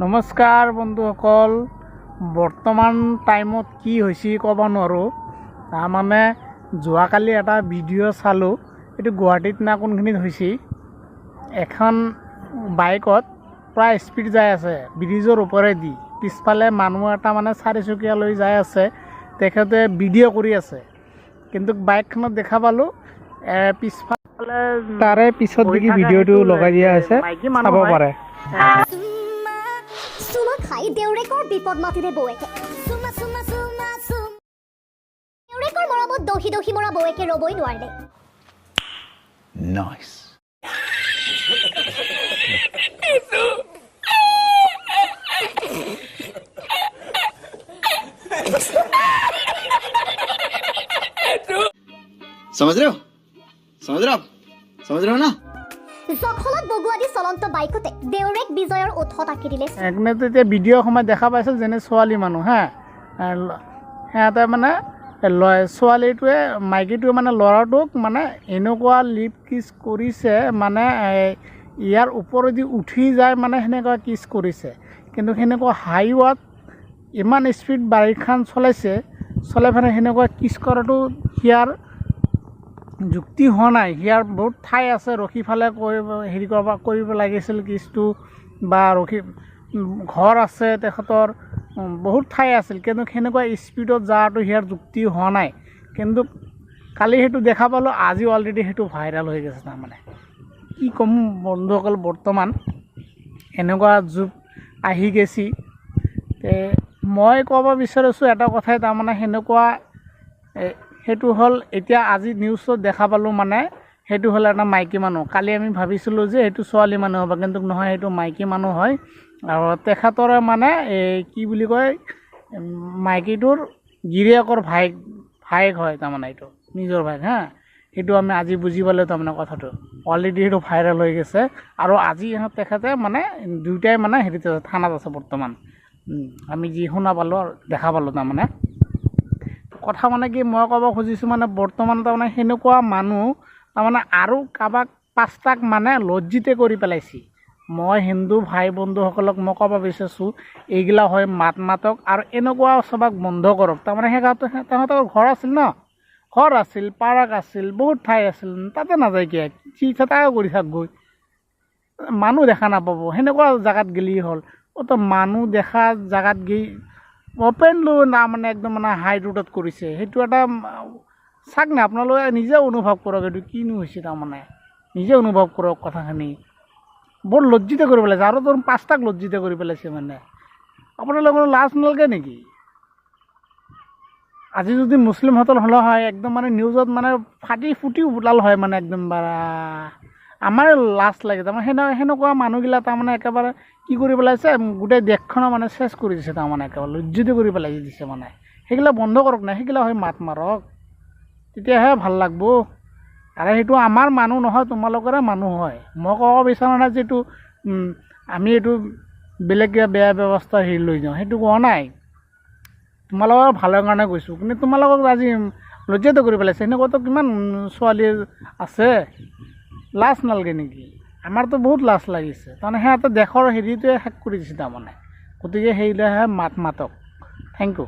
নমস্কাৰ বন্ধুসকল বৰ্তমান টাইমত কি হৈছে ক'ব নোৱাৰোঁ। তাৰমানে যোৱাকালি এটা ভিডিঅ' চালোঁ। এইটো গুৱাহাটীত না কোনখিনিত হৈছে? এখন বাইকত প্ৰায় স্পীড যাই আছে ব্ৰিজৰ ওপৰেদি। পিছফালে মানুহ এটা মানে চাৰিচকীয়া লৈ যাই আছে তেখেতে ভিডিঅ' কৰি আছে। কিন্তু বাইকখনত দেখা পালোঁ পিছফালে তাৰে পিছত দেখি ভিডিঅ'টো লগাই দিয়া হৈছে। চাব পাৰে। চুমা খাই দেউৰেকৰ বিপদ মাতিলে বৌয়েকে চুমা চুমা চুমা চুম দেউৰেকৰ মৰমত দহি দহি মৰা বৌয়েকে ৰ'বই নোৱাৰিলে Nice. समझ रहे हो समझ रहे हो आप समझ रहे हो ना জখলত বগোৱা দি চলন্ত বাইকতে দেউৰেক বিজয়ৰ ওঠত আঁকি দিলে। তেতিয়া ভিডিঅ' সময়ত দেখা পাইছিল যেনে ছোৱালী মানুহ, হা? সিহঁতে মানে ছোৱালীটোৱে, মাইকীটোৱে মানে ল'ৰাটোক মানে এনেকুৱা লিপ কিছ কৰিছে মানে ইয়াৰ ওপৰেদি উঠি যায় মানে সেনেকুৱা কিছ কৰিছে। কিন্তু সেনেকুৱা হাইৱাত ইমান স্পীড বাইকখন চলাইছে, চলাই পেলাই সেনেকুৱা কিছ কৰাটো সিয়াৰ যুক্তি হোৱা নাই। সিয়াৰ বহুত ঠাই আছে ৰখি ফালে কৰিব হেৰি কৰিব কৰিব লাগিছিল কিছটো, বা ৰখি ঘৰ আছে তেখেতৰ বহুত ঠাই আছিল, কিন্তু সেনেকুৱা স্পীডত যোৱাটো সিয়াৰ যুক্তি হোৱা নাই। কিন্তু কালি সেইটো দেখা পালোঁ, আজি অলৰেডি সেইটো ভাইৰেল হৈ গৈছে তাৰমানে। কি ক'ম বন্ধুসকল, বৰ্তমান এনেকুৱা যুগ আহি গেছি। মই ক'ব বিচাৰিছোঁ এটা কথাই, তাৰমানে সেনেকুৱা সেইটো হ'ল এতিয়া আজি নিউজত দেখা পালোঁ মানে সেইটো হ'ল এটা মাইকী মানুহ। কালি আমি ভাবিছিলোঁ যে সেইটো ছোৱালী মানুহ হ'ব, কিন্তু নহয়, সেইটো মাইকী মানুহ হয়। আৰু তেখেতৰে মানে এই কি বুলি কয় মাইকীটোৰ গিৰিয়েকৰ ভাইক ভায়েক হয় তাৰমানে এইটো, নিজৰ ভাইক হা। সেইটো আমি আজি বুজি পালোঁ তাৰমানে কথাটো। অলৰেডি সেইটো ভাইৰেল হৈ গৈছে। আৰু আজি ইহঁত তেখেতে মানে দুয়োটাই মানে হেৰিত আছে, থানাত আছে বৰ্তমান। আমি যি শুনা পালোঁ আৰু দেখা পালোঁ তাৰমানে। কথা মানে কি মই ক'ব খুজিছোঁ মানে বৰ্তমান তাৰমানে সেনেকুৱা মানুহ তাৰমানে আৰু কাৰোবাক পাঁচটাক মানে লজ্জিত কৰি পেলাইছে। মই হিন্দু ভাই বন্ধুসকলক মই ক'ব বিচাৰিছোঁ এইগিলা হয় মাত মাতক আৰু এনেকুৱা চবাক বন্ধ কৰক। তাৰমানে সেইগাঁৱত তাহাঁতৰ ঘৰ আছিল ন? ঘৰ আছিল পাৰ্ক আছিল বহুত ঠাই আছিল তাতে নাযায় কিয়? যি তাকে কৰি থাক গৈ মানুহ দেখা নাপাব সেনেকুৱা জেগাত গেলি হ'ল। অত মানুহ দেখা জেগাত গৈ অপেনলি না মানে একদম মানে হাই ৰোডত কৰিছে। সেইটো এটা চাওক না, আপোনালোকে নিজে অনুভৱ কৰক এইটো কিনো হৈছে তাৰমানে নিজে অনুভৱ কৰক কথাখিনি। বৰ লজ্জিত কৰি পেলাইছে, আৰু তোৰ পাঁচটাক লজ্জিত কৰি পেলাইছে মানে। আপোনালোকৰ লাজ নালাগে নেকি? আজি যদি মুছলিমহঁতৰ হ'লে হয়, একদম মানে নিউজত মানে ফাটি ফুটি ওলাল হয় মানে একদম বাৰা। আমাৰ লাজ লাগে তাৰমানে সেনে সেনেকুৱা মানুহগিলা তাৰমানে একেবাৰে কি কৰি পেলাইছে গোটেই দেশখনৰ মানে চেছ কৰি দিছে তাৰমানে একেবাৰে, লজ্জিত কৰি পেলাই দিছে মানে। সেইগিলা বন্ধ কৰক না, সেইগিলা হৈ মাত মাৰক। তেতিয়াহে ভালো লাগব। আৰু সেইটো আমাৰ মানুহ নহয়, তোমালোকৰে মানুহ হয়। মই ক'ব বিচাৰোঁ নাই যে এইটো আমি এইটো বেলেগ কিবা বেয়া ব্যৱস্থা হেৰি লৈ যাওঁ, সেইটো কোৱা নাই। তোমালোকৰ ভালৰ কাৰণে কৈছোঁ কিন্তু তোমালোকক আজি লজ্জিত কৰি পেলাইছে। এনেকুৱাতো কিমান ছোৱালী আছে। লাজ নালাগে নেকি? আমাৰতো বহুত লাজ লাগিছে। তাৰমানে সিহঁতে দেশৰ হেৰিটোৱে শেষ কৰি দিছে তাৰমানে। গতিকে সেইবিলাকহে মাত মাতক। Thank you